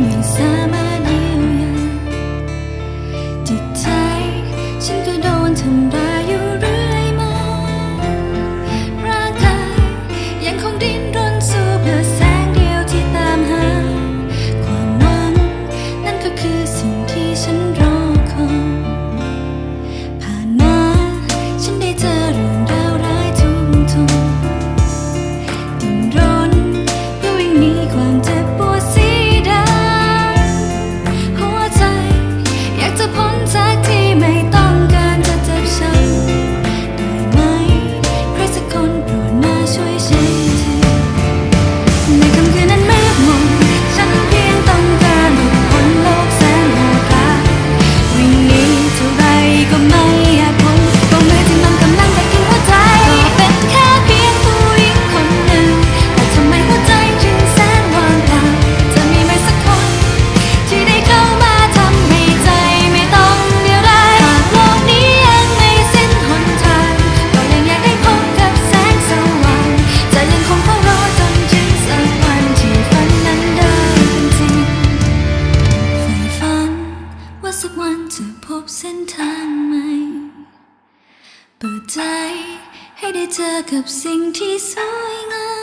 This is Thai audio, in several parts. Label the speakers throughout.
Speaker 1: minsan เจอกับสิ่งที่สวยงาม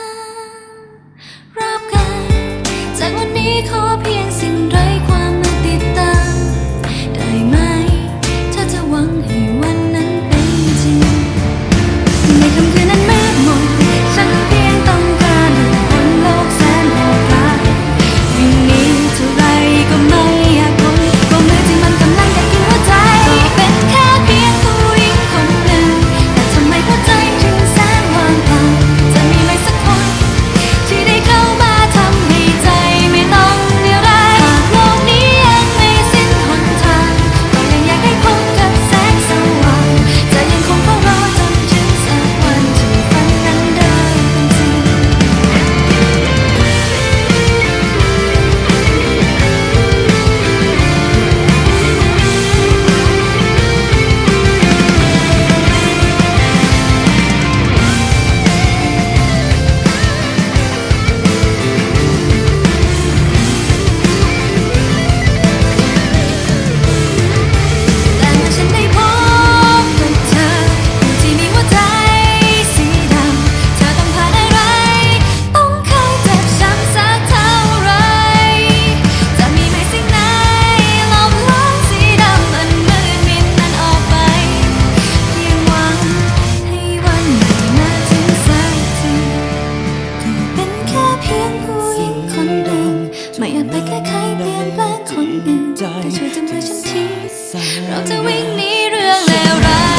Speaker 1: เราจะวิ่งหนีเรื่องแลวร้าย